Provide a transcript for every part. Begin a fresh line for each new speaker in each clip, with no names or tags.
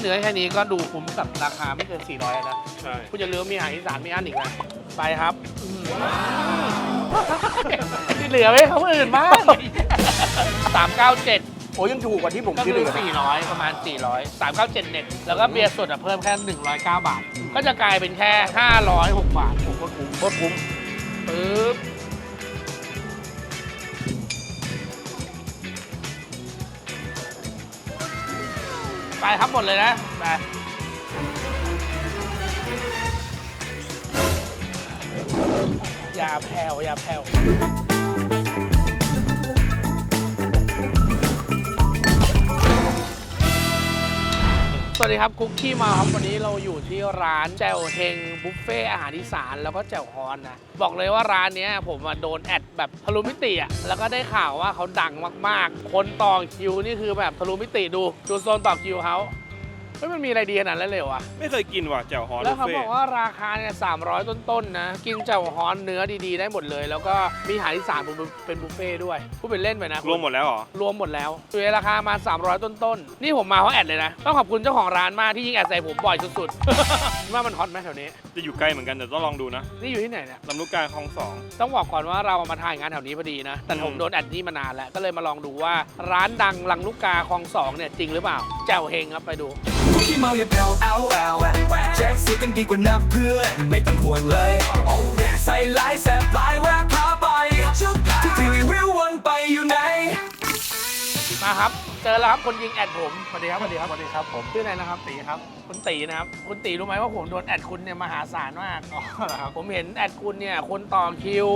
เนื้อแค่นี้ก็ดูคุ้มกับราคาไม่เกิน 400แล้วนะ
ใช่
คุณจะลืมมีอาหารอีสานมีอันอีกนะไปครับอืมที่เหลือไว้เขาอื่นบ้างสามเก้าเจ็ด
โอ้ยังถูกกว่าที่ผม
ก็
คิด
คื
เล
อย
นะ
400 ประมาณ 400 397เน็ตแล้วก็เบียร์สดอะเพิ่มแค่ 109 บาท ก็จะกลายเป็นแค่ 506 บาทโอ้โหโคตรคุ้มโคตรคุ้มปึ๊บ ไปครับหมดเลยนะ ไป อย่าแผ่วอย่าแผ่ว วัสดีครับคุกกี้มาครับวันนี้เราอยู่ที่ร้านแจ่วเฮงบุฟเฟ่อาหารอีสานแล้วก็แจ่วฮอนนะบอกเลยว่าร้านนี้ผมโดนแอดแบบทะลุมิติอะแล้วก็ได้ข่าวว่าเขาดังมากๆ คนต่อคิวนี่คือแบบทะลุมิติดู ดูโซนต่อคิวเขา เฮ้ยมันมีอะไรดีขนาดนั้นเลยเหรอวะ
ไม่เคยกินว่ะแจ่วฮอน
แล้วเขา
บุฟ
บ
ฟ่
อกว่าราคาเนี่ยสามต้นๆนะ กินแจ่วฮอนเนื้อดีๆ ได้หมดเลย แล้วก็มีอาหารอีสานเป็นบุฟเฟ่ด้วยพูดเป็นเล่นไปนะ
รวมหมดแล้วเหรอ
รวมหมดแล้วอยู่ในราคามา 300 ต้นๆ นี่ผมมาเพราะแอดเลยนะ ต้องขอบคุณเจ้าของร้านมากที่ยิงแอดใส่ผมบ่อยสุดๆว่ามันฮอตไหมแถวนี้
จะอยู่ไกลเหมือนกันแต่ต้องลองดูนะ
นี่อยู่ที่ไหนเนี่ย
ลำลูกกาคลองสอง
ต้องบอกก่อนว่าเรามาถ่ายงานแถวนี้พอดีนะ แต่ผม
อืม
โดนแอดนี่มานานแล้ว ก็เลยมาลองดูว่าร้านดังลังลูกกาคลองสองเนี่ยจริงหรือเปล่า แจ่วเฮงครับไปดู
ขี้เมาอย่าแผ่วเอาเอาแจ็คสิกันดีกว่านับเพื่อนไม่ต้องห่วงเลยใส่ลายแสบลายแวกพาไปที่ทีวีวิววนไปอยู่ไหน
มาครับ เจอแล้วครับคนยิงแอดผมสวัสดีครับสวัสดีครับสวัสดีครับผมชื่ออะไรนะครับตีครับคุณตีนะครับคุณตีรู้ไหมว่าผมโดนแอดคุณเนี่ยมหาศาลมากอ๋อเหรอครับผมเห็นแอดคุณเนี่ยคนต่อคิว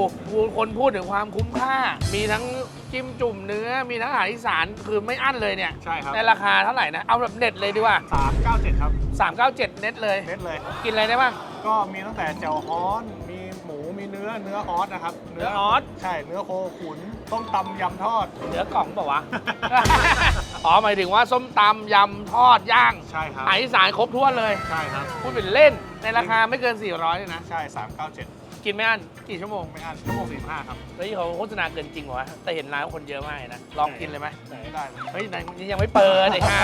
คนพูดถึงความคุ้มค่า มีทั้งจิ้มจุ่มเนื้อมีทั้งอาหารอีสานคือไม่อั้นเลยเนี่ย
ใช่ครับ
ในราคาเท่าไหร่นะเอาแบบเน็ตเลยดีกว่า
397ครับ
397 เน็ตเลย
เน็ตเลย
กินอะไรได้บ้าง
ก็มีตั้งแต่แจ่วฮ้อน มีหมูมีเนื้อเนื้อออสนะครับ
เนื้อออส
ใช่เนื้อโคขุนต้มตำยำทอด
เนื้อกล่องเปล่าวะ อ๋อหมายถึงว่าส้มตำยำทอดย่าง
ใช่ครับ
อาหารอีสานครบถ้วนเลย
ใช่ครับ
พูดเป็นเล่นในราคาไม่เกิน 400เลยนะ
ใช่ 397
กินไม่อั้นกี่ชั่วโมง
ไม่อันชั่วโมง45ครับ
เฮ้ยเขาโฆษณาเกินจริงเหรอวะแต่เห็นร้านคนเยอะมากเลยนะลองกินเลยไหม
ได้เลย
เฮ้ยนายนี่ยังไม่เปิดไอ้ห่า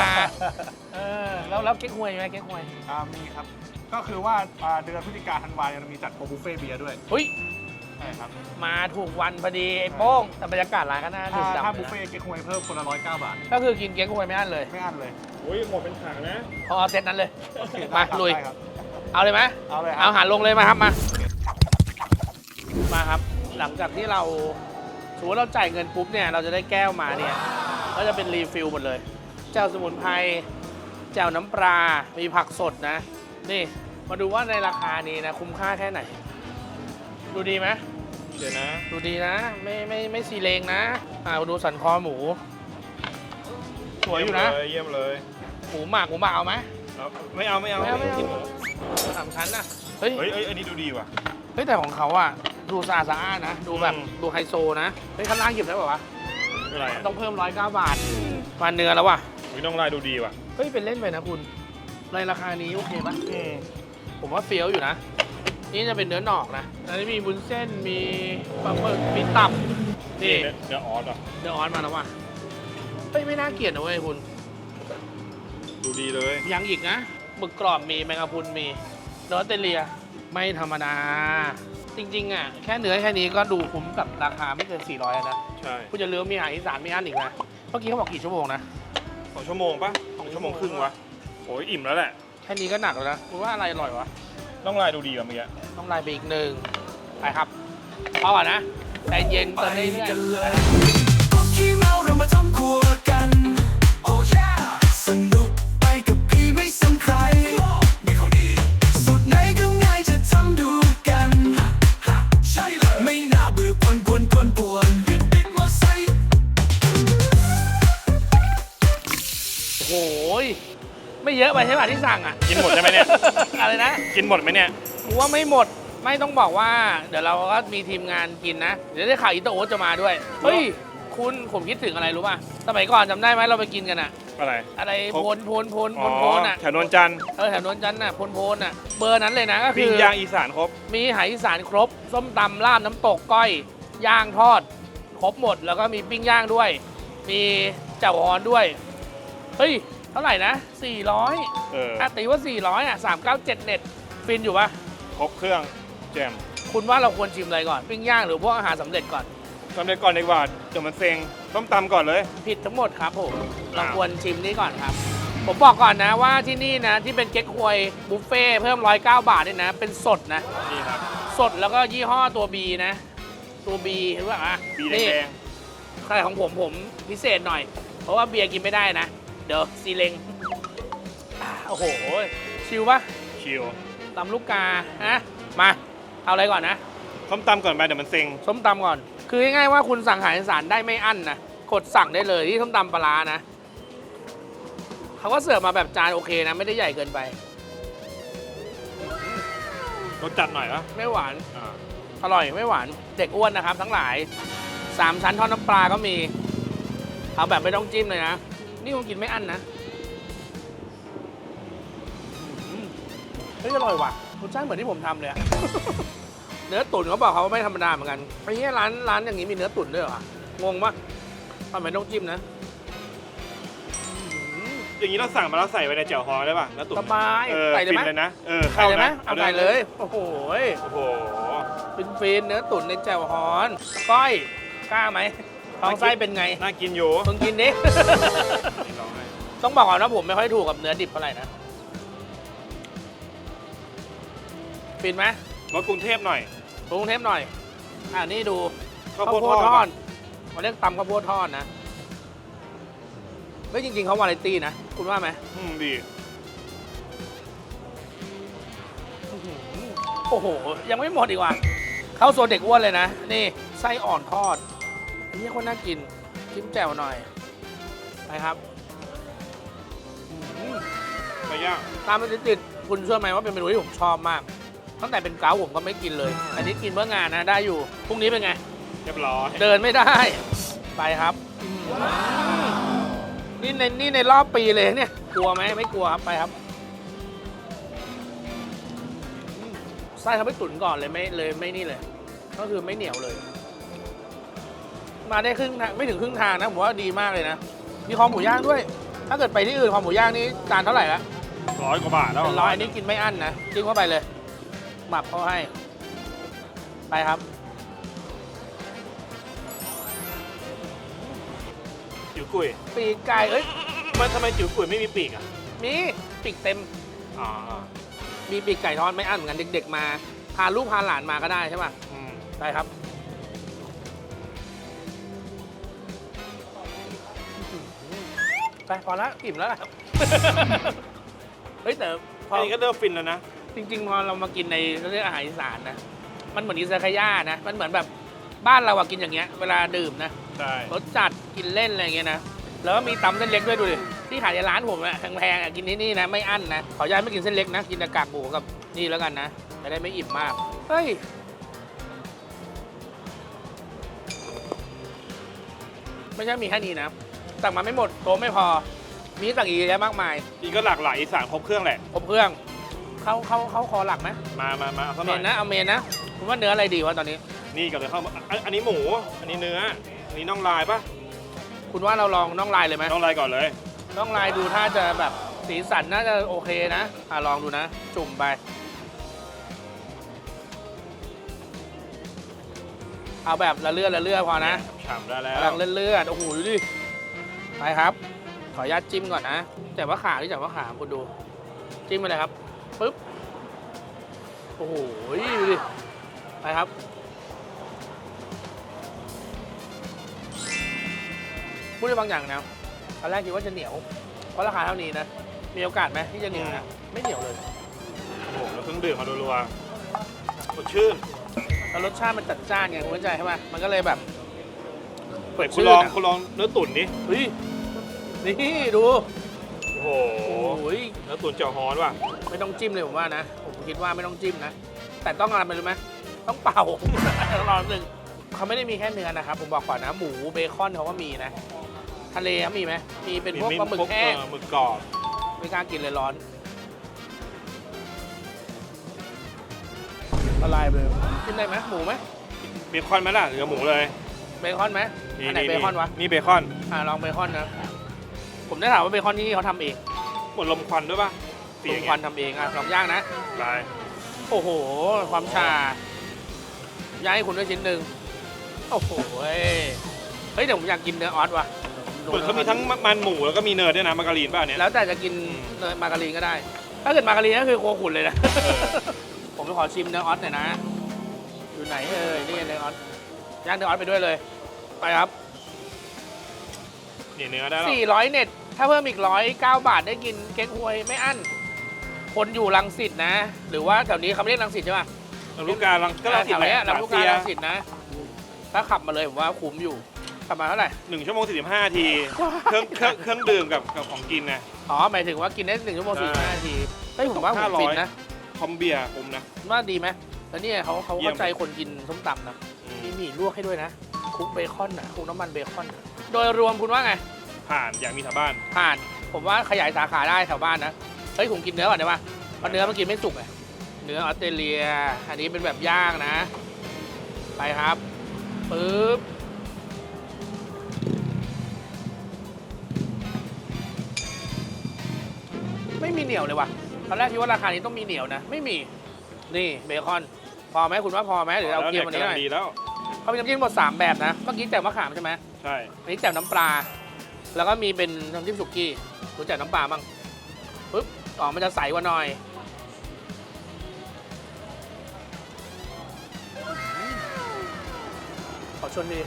เออแล้วแล้วเก๊กฮวยไหมเก๊กฮวย
อ่ามีครับ ก็คือว่าอ่าเดือนพฤศจิกาธันวาเนี่ยเรามีจัดโปรบุฟเฟ่ต์เบียร์ด้วย
เฮ้ย
ใช่ครับ
มาถูกวันพอดีไอ้โป้งแต่บรรยากาศร้านก็น่า
ถ้า
ดื่ม
ถ้า
ด่ำ
บุฟ
เล
เฟ่
ย
ต์เก๊กฮวยเพิ่มคนละ109บาท
นะก็คือกินเก๊กฮวยไม่อั้นเลย
ไม่อันเลย
โอ้ยหมดเป็นถังนะ
พอเอาเซตนั้นเลย
โอเค
มา
ได้ครับ
ลุย
ได้ครับ
เอาเลยไหม
เอาเลยค
เอา
รับ
หันลงเลยมาครับมา มาครับ หลังจากที่เราสมมติเราจ่ายเงินปุ๊บเนี่ยเราจะได้แก้วมาเนี่ย ก็จะเป็นรีฟิลหมดเลย แจ่วสมุนไพร แจ่วน้ำปลา มีผักสดนะ นี่ มาดูว่าในราคานี้นะ คุ้มค่าแค่ไหน ดูดีไหม
เดี๋ยวนะ
ดูดีนะ ไม่ไม่ไม่ซีเลงนะ อ่ามาดูสันคอหมู สวยอยู่นะ
เยี่ยมเลย
หมูหมักหมูหมักเอาไหม
เอาไม่เอาไม่เอา
ไม่เอาไม่เอา
กินหมู
สามชั้นนะเฮ้ย
เฮ้ยเอ้ยอันนี้ดูดีว่ะ
เฮ้ยแต่ของเขาอะดูสะอาดสะอาดนะ ดูแบบ
อืม
ดูไฮโซนะเฮ้ยข้างล่างหยิบได้ป่าวะ
อะไรอะ
ต้องเพิ่มร้อยเก้าบาทมาเนื้อแล้วว่ะ
อุ้ยน้องลายดูดีว่ะ
เฮ้ยเป็นเล่นไปนะคุณในราคานี้โอเคปะ
อืม
ผมว่าเฟี้ยวอยู่นะ นี่จะเป็นเนื้อหนอกนะอันนี้มีบุนเส้น มีปลาหมึก มีตับ นี่
เนื้อเนื้อออสอะ
เนื้อออนมาแล้วว่ะเฮ้ย ไม่น่าเกลียดนะเว้ยคุณ
ดูดีเลย
ยังอีกนะหมึกกรอบมีแมงกะพรุนมีเนื้อออสเตรเลีย ไม่ธรรมดา จริง ๆ อะ แค่เนื้อแค่นี้ก็ดูคุ้มกับราคาไม่เกิน 400แล้วนะ
ใช่
คุณจะลืมมีอาหารอีสานมีอันอีกนะ เมื่อกี้เขาบอกกี่ชั่วโมงนะ
สองชั่วโมงปะสองชั่วโมงครึ่งวะโอ้ยอิ่มแล้วแหละ
แค่นี้ก็หนักแล้วนะ คุณว่าอะไรอร่อยวะ
น้องลายดูดีว่ะเมื่อกี้
ต้องไล่ไปอีกหนึ่งไปครับพอก่อนนะใจเย็น
ไป
เติมเรื่อย
กันเลย
ๆ
พวกขี้เมาเรามาทำครัวกันโอ้ยสนุกไปกับพี่ไม่สำใครมีของดีสุดไหนก็ง่ายจะทำดูกัน ใช่เลย ไม่น่าเบื่อปวนปวนปวนปวนติดติดมาใส่
โอ้โหยไม่เยอะไปใช่ป่ะที่สั่งอะ
กินหมดใช่ไหมเนี่ย
อะไรนะ
กินหมดไหมเนี่ย
กูว่าไม่หมดไม่ต้องบอกว่า เดี๋ยวเราก็มีทีมงานกินนะ เดี๋ยวได้ข่าวอินเตอร์โอ๊ตจะมาด้วย เฮ้ย คุณผมคิดถึงอะไรรู้ป่ะ สมัยก่อนจำได้ไหมเราไปกินกันอะ
อะไร
อะไร
ครบ
โพนโพนโพนโพ
อ๋อน
โพนอะ
แถวนวลจันทร์
เออแถวนนจันทร์น่ะโพนโพนอะเบอร์นั้นเลยนะก็คื
ปิ้ง
อ
ย่างอีสานครบ
มีอาหารอีสานครบ ส้มตำลาบน้ำตกก้อย ย่างทอด ครบหมดแล้วก็มีปิ้งย่างด้วย มีเจ่วฮอนด้วย เฮ้ยท่าไหร่นะ400
เออ
อะตีว่า 400 อะ 397 เน็ต ฟินอยู่ปะ
ครบเครื่องแจม
คุณว่าเราควรชิมอะไรก่อน ปิ้งย่างหรือพวกอาหารสำเร็จก่อน
ทำเลยก่อนดีกว่าเดี๋ยวมันเซ็งต้มตำก่อนเลย
ผิดทั้งหมดครับผม เรา
อ้าว
ควรชิมนี่ก่อนครับ ผมบอกก่อนนะว่าที่นี่นะ ที่เป็นเก๊กฮวยบุฟเฟ่ต์เพิ่ม 109 บาทเนี่ยนะ เป็นสดนะ
นี่ครับ
สดแล้วก็ยี่ห้อตัว B นะ ตัว B หรือว่าอะ
บี
นี่
แดง
ใครของผมผมพิเศษหน่อย เพราะว่าเบียร์กินไม่ได้นะ เดี๋ยวซีเลงอะโอ้โห ชิวปะ
ๆชิว
ตำลูกกาฮะมาเอาอะไรก่อนนะ
ต้มตำก่อนไปเดี๋ยวมันเซ็ง
ส้มตำก่อน คือง่ายๆว่าคุณสั่งอาหารอีสานได้ไม่อั้นนะกดสั่งได้เลยที่ส้มตำปลาร้านะเขาก็เสิร์ฟมาแบบจานโอเคนะ ไม่ได้ใหญ่เกินไป
รสจัดหน่อยนะ
ไม่หวาน
อ่า
อร่อยไม่หวาน เด็กอ้วนนะครับ ทั้งหลายสามชั้นทอดน้ำปลาก็มี เอาแบบไม่ต้องจิ้มเลยนะ นี่คงกินไม่อั้นนะ ฮ้ยอร่อยว่ะรสชาติเหมือนที่ผมทำเลยอะ เนื้อตุ๋นเขาบอกเขาว่าไม่ธรรมดาเหมือนกันไอ้เนี้ยร้านร้านอย่างนี้มีเนื้อตุ๋นด้วยเหรอ งงปะทำไมต้องจิ้มนะอืม
อย่างนี้เราสั่งมาแล้วใส่ไว้ในเจียวฮอได้ป่ะแล้วตุ๋น
สบาย
เออ
ใส่เลย
ฟิ
ไหม
นเลยนะเออ
ใส่
เข้า
เลยไหม
นะ
เอา
ด้ว
ใส่เลย โอ้โห
โอ้โห
ฟินฟินๆเนื้อตุ๋นในแจ่วฮอนก้อยกล้าไหมท้องไส้เป็นไง
น่ากินอยู่
มึงกินดิ
ลองให้
ต้องบอกก่อนว่าผมไม่ค่อยถูกกับเนื้อดิบเท่าไหร่นะ ฟินไหม
รสกรุงเทพหน่อย
ปรุงเทพหน่อย อ่านี่ดู
ข้าวโพด
ท
ท
อ
อ
ด
ด
มาเรียกตำข้าวโพดทอดนะไม่จริง ๆเขาวาไรตี้นะ คุณว่าไหม
อืมดี
อื้อหือโอ้โห ยังไม่หมดอีกว่ะเข้าโซนเด็กอ้วนเลยนะ นี่ไส้อ่อนทอดอันนี้คนน่ากินจิ้มแจ่วหน่อยไปครับอื้อหือ
ไม่ยาก
ตามมาติดๆคุณเชื่อไหมว่าเป็นเมนูที่ผมชอบมาก ตั้งแต่เป็นเกาผมก็ไม่กินเลย อันนี้กินเพื่องานนะได้อยู่ พรุ่งนี้เป็นไง
เรียบร้อย
เดินไม่ได้ ไปครับอืมนี่ในนี่ในรอบปีเลยเนี่ย กลัวไหมไม่กลัวครับไปครับอืมไส้เขาไปตุ๋นก่อนเลยไม่เลยไม่นี่เลย ก็คือไม่เหนียวเลย มาได้ครึ่งทางไม่ถึงครึ่งทางนะผมว่าดีมากเลยนะมีคอหมูย่างด้วย ถ้าเกิดไปที่อื่นคอหมูย่างนี่จานเท่าไหร่ละ
ร้อยกว่าบาทแล้ว
เป็นร้อยอันนี้กินไม่อั้นนะจิ้มเข้าไปเลย หมับเขาให้ ไปครับ
จิ๋วกุย
ปีกไก่เอ้ย
มันทำไมจิ๋วกุยไม่มีปีกอะ
มีปีกเต็ม
อ๋อ
มีปีกไก่ทอดไม่อั้นเหมือนกันเด็ก ๆ มา พาลูกพาหลานมาก็ได้ใช่ป่ะ
อืม
ได้ครับ ไปพอละอิ่มแล้วล่ะ เฮ้ยแต่พอ
อันนี้ก็เริ่มฟินแล้วนะ
จริงๆพอเรามากินในเรื่องอาหารอีสานนะมันเหมือนอิซากายะนะมันเหมือนแบบบ้านเราอะกินอย่างเงี้ยเวลาดื่มนะ
ใช่
รสจัดกินเล่นอะไรอย่างเงี้ยนะแล้วก็มีตำเส้นเล็กด้วยดูดิที่ขายในร้านผมอะแพงๆอะกินที่นี่นะไม่อั้นนะขออนุญาตไม่กินเส้นเล็กนะกินแต่กากหมูกับนี่แล้วกันนะจะได้ไม่อิ่มมากเฮ้ยไม่ใช่มีแค่นี้นะสั่งมาไม่หมดโต๊ะไม่พอมีสั่งอีกเยอะแยะมากมาย
จริงก็หลากหลายอีสานครบเครื่องแหละ
ครบเครื่อง เข้าเข้าเข้าคอหลักไหม
มามามาเอาสักห
เม
น่อย
นนะเอาเมนนะคุณว่าเนื้ออะไรดีวะตอนนี้
นี่กับเลยเข้ามาอันอันนี้หมู อันนี้เนื้ออันนี้น่องลายปะ
คุณว่าเราลองน่องลายเลยไหม
น่องลายก่อนเลย
น่องลายดูถ้าจะแบบสีสันน่าจะโอเคนะอะลองดูนะ จุ่มไป เอาแบบละเลือดละเลือดพอนะ
ฉ่ำได้แล้ว
กำลังเลือดเลือดโอ้โหดูดิไปครับ ขออนุญาตจิ้มก่อนนะแต่ว่าขาที่แต่ว่าขาคุณดู จิ้มไปเลยครับ ปึ๊บ โอ้โหดูดิ ไปครับ พูดได้บางอย่างนะตอนแรกคิดว่าจะเหนียว เพราะราคาเท่านี้นะ มีโอกาสไหมที่จะเหนียวนะ ไม่เหนียวเลย
โอ้โหแล้วเครื่องดื่มมารัวๆสดชื่น
แล้วรสชาติมันจัดจ้านไงคุณเข้าใจใช่ไหมมันก็เลยแบบ
เปิดคุณลองคุณลองเนื้อตุ๋นดิ
เฮ้ยนี่ดู
โอ้โห
โอ้ย
เนื้อตุ๋นเจียวฮอนว่ะ
ไม่ต้องจิ้มเลยผมว่านะ ผมคิดว่าไม่ต้องจิ้มนะ แต่ต้องอะไรรู้ไหมต้องเป่าต้องรอหนึ่งเขาไม่ได้มีแค่เนื้อนะครับ ผมบอกก่อนนะ หมูเบคอนเขาก็มีนะ ทะเลเขามีไหมมีเป็นพวกปลาหมึกแห้ง
เออหมึกกรอบ
ไม่กล้ากินเลยร้อนละลายไปเลยกินได้ไหมหมูไหม
เบคอนไหมล่ะหรือหมูเลย
เบคอนไหมอันไหนเบคอนวะ
นี่เบคอน
อ่าลองเบคอนนะ ผมได้ถามว่าเบคอนที่นี่เขาทำเอง
เหมือนลมควันด้วยป่ะเสียง
ควันทำเองอะลองย่างนะ
ลาย
โอ้โห ความชาย่างให้คุณด้วยชิ้นหนึ่งโอ้โหเฮ้ยเฮ้ยเดี๋ยวผมอยากกินเนื้อออสว่ะ
เหมือนเขามีทั้งมันหมูแล้วก็มีเนยด้วยนะมาการีนป่ะเนี่ย
แล้วแต่จะกินเนยมาการีนก็ได้ ถ้าเกิดมาการีนก็คือโคขุนเลยนะผมจะขอชิมเนื้อออสหน่อยนะ อยู่ไหนเอ่ยนี่เนื้อออสย่างเนื้อออสไปด้วยเลย ไปครับ
นี่เนื้อได้แล้ว
400 เน็ต ถ้าเพิ่มอีก109บาทได้กินเก๊กฮวยไม่อั้น คนอยู่รังสิตนะ หรือว่าแถวนี้เขาไม่เรียกรังสิตใช่ป่ะ
ลำลูกกาลังก็ลังสิต
แถว
แหละ
เนี้ยลำลูกกา
เสีย
รังสิตนะ ถ้าขับมาเลยผมว่าคุ้มอยู่ขับมาเท่าไหร่
หนึ่งชั่วโมงสี่สิบห้านาที เครื่องเครื่องเครื่องดื่มกับกับของกินนะ
อ๋อหมายถึงว่ากินได้หนึ่งชั่วโมง
ใช่
สี่ห้านาทีเฮ้ยผมว่าผม
500
ฟินนะ
คอมเบียร์ผมนะ
ว่าดีไหมแล้วเนี่ยเขาเขา
เยี่ยม
เข้าใจคนกินส้มตำนะมีหมี่ลวกให้ด้วยนะคลุกเบคอนนะคลุกน้ำมันเบคอนนะโดยรวมคุณว่าไง
ผ่านอย่างมีชาวบ้าน
ผ่าน ผมว่าขยายสาขาได้แถวบ้านนะ เฮ้ยผมกินเนื้อก่อนได้ปะเพราะเนื้อมันกินไม่สุกไงเนื้อออสเตรเลีย อันนี้เป็นแบบย่างนะ ไปครับปึ๊บไม่มีเหนียวเลยว่ะ ตอนแรกคิดว่าราคานี้ต้องมีเหนียวนะ ไม่มี นี่เบคอน พอไหมคุณว่าพอไหมหรือเอา
แล้ว
เกี๊
เนี่ย
ยววันนี้หน่อย
กำลังดีแล้ว
เขามีน้ำจิ้มหมดสามแบบนะ เมื่อกี้แจ่วมะขามใช่ไหม
ใช่
อันนี้แจ่วน้ำปลา แล้วก็มีเป็นน้ำจิ้มสุกี้รู้จักน้ำปลาบ้างปึ๊บอ๋อมันจะใสกว่าหน่อยขอชวนดี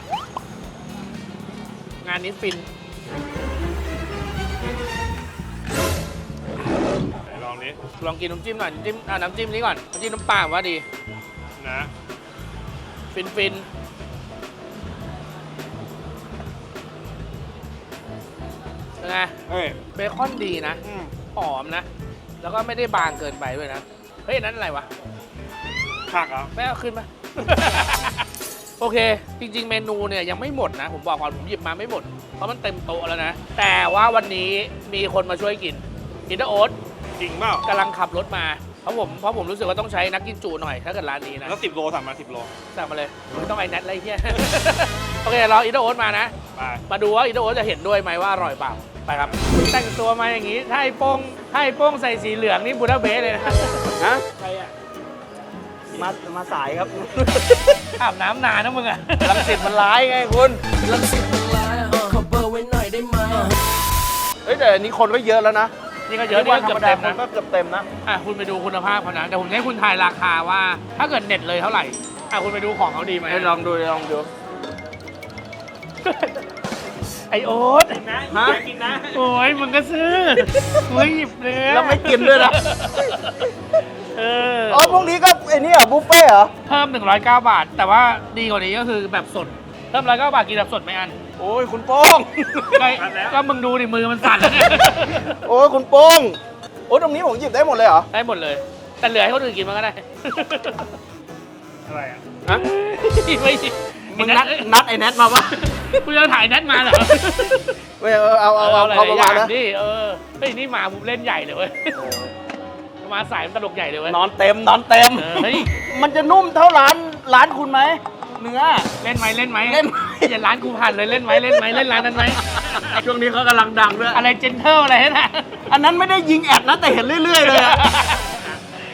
งานนี้ฟิน
ไหนลองนี้
ลองกินน้ำจิ้มหน่อยน้ำจิ้มอ่าน้ำจิ้มนี้ก่อนน้ำจิ้มน้ำปลาผมว่าดี
นะ
ฟินฟินเไง
เฮ้ย
เบคอนดีนะ
อืม
หอมนะ แล้วก็ไม่ได้บางเกินไปด้วยนะ เฮ้ยอันนั้นอะไรวะ
ผักเหรอะ
ไม่เอาขึ้นมา โอเค จริง ๆ เมนูเนี่ยยังไม่หมดนะ ผมบอกก่อนผมหยิบมาไม่หมด เพราะมันเต็มโต๊ะแล้วนะ แต่ว่าวันนี้มีคนมาช่วยกินอินเตอร์โอ๊ต
จริงเปล่า กำ
ลังขับรถมา เพราะผมเพราะผมรู้สึกว่าต้องใช้นักกินจูหน่อย ถ้าเกิดร้านนี้นะ
แล้วสิบโลสั่งมาสิบโล
สั่งมาเลยไม่ต้องไอ้แนทอะไรเงี้ย โอเครออินเตอร์โอ๊ตมานะ
ไป
มาดูว่าอินเตอร์โอ๊ตจะเห็นด้วยไหมว่าอร่อยเปล่า ไปครับ แต่งตัวมาอย่างนี้ถ้าไอ้โป้งถ้าไอ้โป้งใส่สีเหลืองนี่บูดาเบสเลยนะ
ฮะ
ใครอะ
มามาสายครับ
อาบน้ำนานนะมึงอะ
ลังสิตมันร้ายไงคุณ
ลังสิตมันร้ายขอเบอร์ไว้หน่อยได้ไหม
เฮ้ยแต่อันนี้คนก็เยอะแล้วนะ
นี่ก็เยอะนี่
วั
ก็
ธร
เกื
ร
อ
ม
บ
ดา
เต็ม
คน
นะ
ก็เกือบเต็มนะ
อะคุณไปดูคุณภาพเขานะแต่ผมจะให้คุณทายราคาว่า ถ้าเกิดเน็ตเลยเท่าไหร่อะคุณไปดูของเขาดีไหม
ให้ลองดูลองดู
ไอโอ๊ต
ฮะ
กินนะ โอ้ยมึงก็ซื้อมึงหยิบเลย
แล้วไม่กินด้วยนะ
เออ
อ๋อพวกนี้ก็ไอ้นี่เหรอบุฟเฟ่ต์เหรอ
เพิ่ม 109 บาท แต่ว่าดีกว่านี้ก็คือแบบสด เพิ่ม109บาทกินแบบสดไม่อัน
โอ้ยคุณโป้ง
ก็ก็มึงดูดิมือมันสั่นแล้วเนี่ย
โอ้ยคุณโป้ง โอ้ยตรงนี้ผมหยิบได้หมดเลยเหรอ
ได้หมดเลย แต่เหลือให้คนอื่นกินมันก็ได้
อะไรอะ
ฮะ
ไม่ใช่
มึงนัดนัดไอ้แนทมาปะ
คุณจะถ่ายแนทมาเหรอ
เว้ยเออเอาเอาเอา
หล
เอา
ย
ประ
ๆ
มาณ
อย่
นะ
งดิเออเฮ้ยนี่มาผมเล่นใหญ่เลยเว้ยมาสายมันตลกใหญ่เลยเว้ย
นอนเต็มนอนเต็ม
เออเฮ้ย
มันจะนุ่มเท่าร้านร้านคุณไหมเนื้อ
เล่นไหมเล่นไหม
เล่นไหม
อย่าร้านกูผ่านเลยเล่นไหมเล่นไหมเล่นร้านนั้นไหม
ช่วงนี้เขากำลังดังด้วย
อะไรเจนเทลอะไรนะ
อันนั้นไม่ได้ยิงแอดนะแต่เห็นเรื่อย ๆ เลยอะ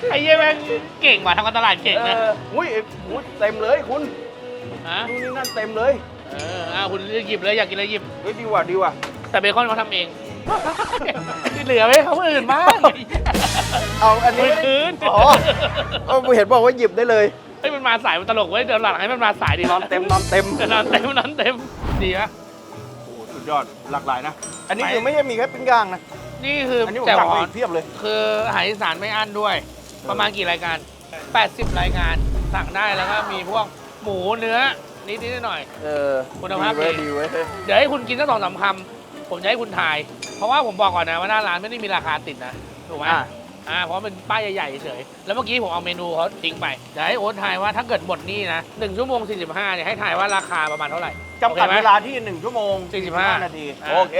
ไอ้เหี้ยแม่งเก่งว่ะทำการตลาดเก่ง
เอ
นะ
ออุ้ยอุ้ยเต็มเลยคุณ
ฮะ
นู่นนี่นั่นเต็มเลย
เอออ่าคุณหยิบเลยอยากกินอะไรหยิบ
เฮ้ยดีว่ะดีว่ะ
แต่เบคอนเขาทำเองที่เหลือไว้ให้เขาอื่นบ้าง
เอาอันนี้
ไม่
ไม่ได้
คืน
อ๋อ เออเห็นบอกว่าหยิบได้เลย
เฮ้ยมันมาสายมันตลกเว้ยเดี๋ยวหลังให้มันมาสายดี
นอนเต็มนอนเต็ม
นอนเต็มนอนเต็มดีปะ
โอ้โหสุดยอดหลากหลายนะ อันนี้
ไป
คือไม่ใช่มีแค่ปิ้งย่างนะ
นี่คือ
อันนี้ผม
แจ่ว
สั่ง
ฮ
ไป
อ
อี
น
กเพียบเลย
คืออาหารอีสานไม่อั้นด้วย ประมาณกี่รายการ 80 รายการสั่งได้แล้วก็มีพวก หมูเนื้อ นิดๆหน่อย
เออ
คุณภาพ
ดีเว้ย
ดี
ดีเว้ย
ๆเดี๋ยวให้คุณกินสักสองสามคำผมจะให้คุณทาย เพราะว่าผมบอกก่อนนะว่าหน้าร้านไม่ได้มีราคาติดนะถูกไหม
อะ
อ่าเพราะมันป้ายใหญ่ๆเฉยๆแล้วเมื่อกี้ผมเอาเมนูเขาทิ้งไปเดี๋ยวให้โอ๊ตทายว่าถ้าเกิดหมดนี่นะ1ชั่วโมง45เนี่ยให้ทายว่าราคาประมาณเท่าไหร่
จำกัด
โอคไหม
เวลาที่ 1 ชั่วโมง
45
นาที
อ่า
โอเค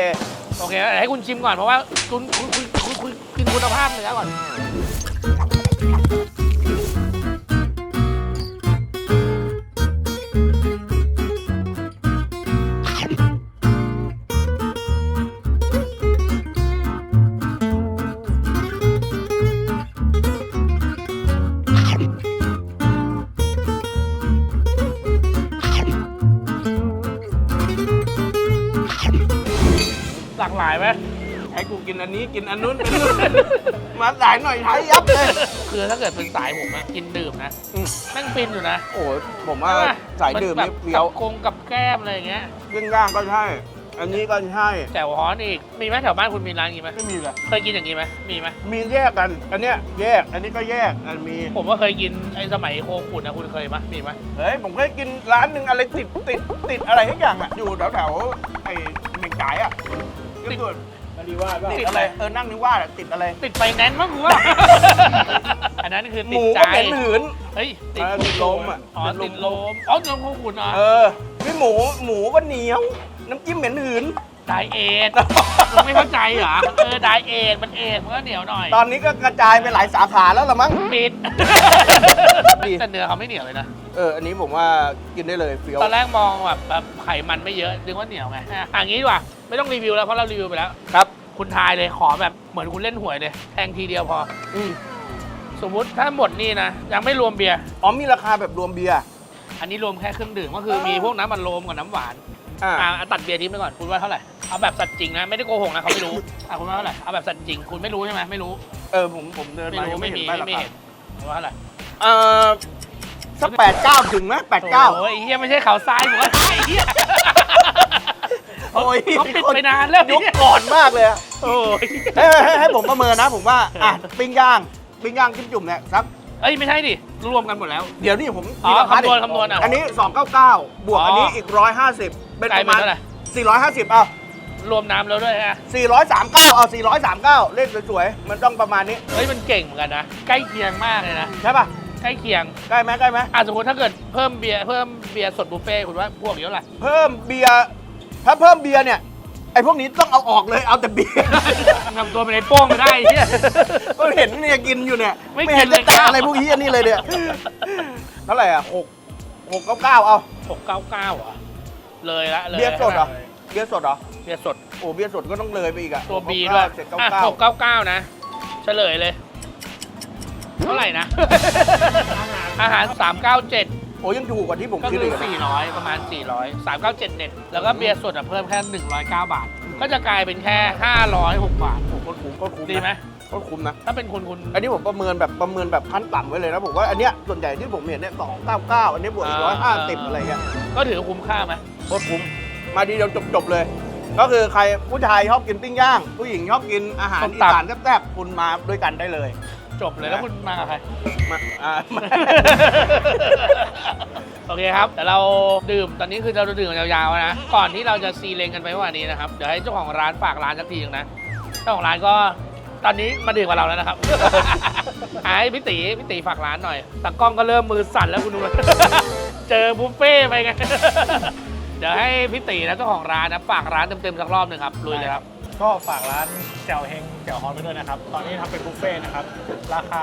โอเคเดี๋ยวให้คุณชิมก่อนเพราะว่าคุณคุณคุณคุณคุณกินคุณภาพเนื้อก่อน
อันนี้กินอันนู้นเป็นนู้นมาสายหน่อยใช้ยับเลย
คือถ้าเกิดเป็นสายผมอะกินดื่มนะ
อืม
แม่งฟินอยู่นะ
โอ้ยผมว่า
ใช่ปะ
สายดื่ม
แบ
นี่
บ
เฟี้ยว
กับกงกับแก้มอะไรอย่างเงี้ย
ย่างย่างก็ใช่ อันนี้ก็ใช่
แจ่วฮ้อนอีกมีไหมแถวบ้านคุณมีร้านอย่างงี้ไหม
ไม่มีเลย
เคยกินอย่างงี้ไหมมีไหม
มีแยกกัน อันเนี้ยแยก อันนี้ก็แยก อันมี
ผมก็เคยกินไอ้สมัยโคขุนนะคุณเคยไหมมีไหม
เฮ้ย ผมเคยกินร้านหนึ่งอะไรติดติดติดอะไรทุกอย่างอะอยู่แถวแถวๆไอ้เมงจ่ายอะติด
มา ดีว่า
ติดอะไร เออ นั่งนึกว่าอะติดอะไร
ติดไฟแนนซ์มั้งกูว่า อันนั้นคือ
ห
ติด
มู
ใจ
ก็เหม็นหืน
เฮ้ยติด
เออติดลมอะ
อ๋อติดลมอ๋อติดลมโคขุนเหรอ
เออพี่หมู หมูก็เหนียว น้ำจิ้มเหม็นหืน
ไดเอทมึงไม่เข้าใจเหรอเออไดเอทมันเอทมันก็เหนียวหน่อย
ตอนนี้ก็กระจายไปหลายสาขาแล้วละมั้ง
ปิด
ดี
แต่เนื้อเขาไม่เหนียวเลยนะ
เออ อันนี้ผมว่ากินได้เลยเฟี้ยว
ตอนแรกมองแบบแบบไขมันไม่เยอะนึกว่าเหนียวไงอะอย่างนี้ดีกว่า ไม่ต้องรีวิวแล้วเพราะเรารีวิวไปแล้ว
ครับ
คุณทายเลยขอแบบเหมือนคุณเล่นหวยเลยแทงทีเดียวพอ
อืม
สมมุติถ้าหมดนี่นะยังไม่รวมเบียร์
อ๋อมีราคาแบบรวมเบียร์
อันนี้รวมแค่เครื่องดื่มก็คือมีพวกน้ำมันโลมกับน้ำหวาน
อ่า
อะตัดเบียร์ทิ้งไปก่อนคุณว่าเท่าไหร่เอาแบบสัตว์จริงนะไม่ได้โกหกนะเขาไม่รู้อะคุณว่าเท่าไหร่เอาแบบสัตว์จริงคุณไม่รู้ใช่ไหมไม่รู้
เออผมผมเดิน
ไม่
มา
รู้
ยัง
ไม่
ไม่
มี
เห็นป้ายรา
ไม่
คา
เห็นคุณว่าเท่าไหร่
เออสักแปดเก้าถึงไหมแปดเก้า
โอ้ยไอ้เฮียไม่ใช่เขาทรายผมว่าไอ้เฮีย
โอ้ย
เขาปิดไปนานแล้ว
ยุคก่อนมากเลยอะ
โอ้ย
ให้ให้ให้ผมประเมินนะผมว่าอะปิ้งย่างปิ้งย่างจิ้มจุ่มเนี่ยสัก
เอ้ยไม่ใช่ดิรวมกันหมดแล้ว
เดี๋ยวนี่ผม
อ๋อ
มีราคา
คำนวณ
ดิ
คำนวณอะ
อันนี้ 299 บวก
อ๋ออั
อันนี้อีก 150 เป็น
กลา
ป
ย
ระ
เป็น
มาณ
เท่าไหร่
450เอา
รวมน้ำแล้วด้วยฮะ
439 เอา 439 เลขสวยๆ มันต้องประมาณนี้
เฮ้ยมันเก่งเหมือนกันนะใกล้เคียงมากเลยนะ
ใช่ป่ะ
ใกล้เคียง
ใกล้ไหมใกล้ไหม
อะสมมติถ้าเกิดเพิ่มเบียร์เพิ่มเบียร์สดบุฟเฟ่ต์คุณว่าพวกเยอะไหร่
เพิ่มเบียร์ ถ้าเพิ่มเบียร์เนี่ยไอ้พวกนี้ต้องเอาออกเลยเอาแต่เบียร์
ทำตัวเป็นไอ้โป้งไม่ได้ไอ้เฮีย
ก็เห็นเนี่ยกินอยู่เนี่ย
ไม่
ไม่เห็น
กินเลย
จะแตะอะไรพวกนี้อันนี้เลยเนี่ยเท่าไหร่อะหกหกเก้าเก้าเอา
หกเก้าเก้าอะเลยละเลย
เบียร์สดเหรอเบียร์สดเหรอ
เบียร์สด
โอ้เบียร์สดก็ต้องเลยไปอีกอะ
ตัวบีด้วย
เจ็ดเก้า
อะ
เก้า
หกเก้าเก้านะเฉลยเลย เท่าไหร่นะ อาหาร397
โอ้ยังถูกกว่าที่ผม
ก็
คิด
คือ
อีกอะ
400 ประมาณ 400 397 เน็ต แล้วก็เบียร์สดอะเพิ่มแค่ 109 บาท ก็จะกลายเป็นแค่ 506 บาท
โอ้โหก็คุ้มก็คุ้มนะ
ดีไหม
ก็คุ้มนะ
ถ้าเป็นคุณคุณ
อันนี้ผมประเมินแบบประเมินแบบขั้นต่ำไว้เลยนะผมว่าอันเนี้ยส่วนใหญ่ที่ผมเห็นเนี่ยสองเก้าเก้าอันนี้บวกร้อยห้าสิบอะไรเงี้ย
ก็ถือว่าคุ้มค่าไหม
โคตรคุ้ม มาดีเดียวจบๆเลย ก็คือใครผู้ชายชอบกินปิ้งย่าง ผู้หญิงชอบกินอาหารอีสานแซ่บๆคุณมาด้วยกันได้เลย
จบเลยแล้วคุณมากับใคร
มาอ่ามา
โอเคครับแต่เราดื่มตอนนี้คือเราจะดื่มยาวๆนะ ก่อนที่เราจะซีเลงกันไปวันนี้นะครับ เดี๋ยวให้เจ้าของร้านฝากร้านสักทีนึงนะ เจ้าของร้านก็ตอนนี้มาดื่มกับเราแล้วนะครับหายพี่ตีพี่ตีฝากร้านหน่อยตากล้องก็เริ่มมือสั่นแล้วคุณดู เจอบุฟเฟ่ต์ไปไง เดี๋ยวให้พี่ตีนะเจ้าของร้านนะฝากร้านเต็มๆสักรอบหนึ่งครับลุยเลยครับ
ก็ฝากร้านแจ่วเฮง แจ่วฮอนไปด้วยนะครับ ตอนนี้ทำเป็นบุฟเฟ่ต์นะครับ ราคา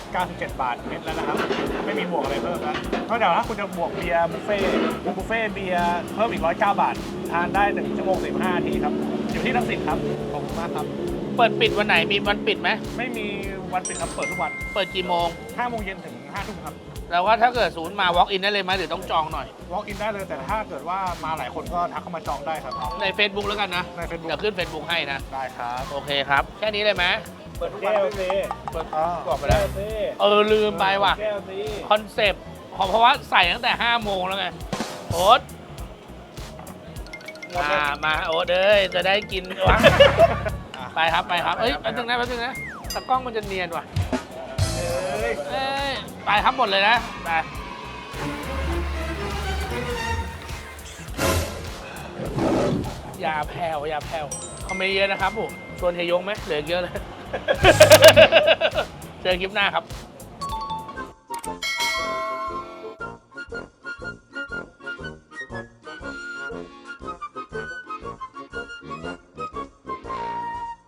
397 บาทเม็ดแล้วนะครับ ไม่มีบวกอะไรเพิ่มแล้วนอกจากถ้าคุณจะบวกเบียร์บุฟเฟ่ต์บุฟเฟ่ต์เบียร์เพิ่มอีก 109 บาท ทานได้1ชั่วโมง15นาทีครับ อยู่ที่ลังสิตครับ ขอบคุณมากครับ
เปิดปิดวันไหนมีวันปิดไหม
ไม่มีวันปิดครับ เปิดทุกวัน
เปิดกี่โมง
5 โมงเย็นถึง 5 ทุ่มครับ
แล้วว่าถ้าเกิดศูนย์มา walk in ได้เลยไหมหรือต้องจองหน่อย
walk in ได้เลยแต่ถ้าเกิดว่ามาหลายคนก็ทักเข้ามาจองได้ครับ
ใน Facebook แล้วกันนะ
ใน Facebook
เดี๋ยวขึ้น Facebook ให้นะ
ได้ครับ
โอเคครับ แค่นี้เลยไหม
เปิดทุกวัน
แก้ว
ไม่
ซี
มี
เปิด
อ่า
บอกไปแล้ว
แก้วซี
เออลืมไปว่ะ
แก้วซี
คอนเซปต์ของเพราะว่าใส่ตั้งแต่ 5 โมงแล้วไงโอ๊ตอ่ามาโอ๊ตเอ้ยจะได้กินวะไปครับไปครับเอ้ยแป๊บนึงนะแป๊บนึงนะตากล้องมันจะเนียนว่ะ
เอ้ย
เอ้ย ไปครับหมดเลยนะ ไป อย่าแผ่วอย่าแผ่วคอมเมนต์เยอะนะครับผม ชวนเฮยงไหมเหลืออีกเยอะเลย เจอคลิปหน้าครับ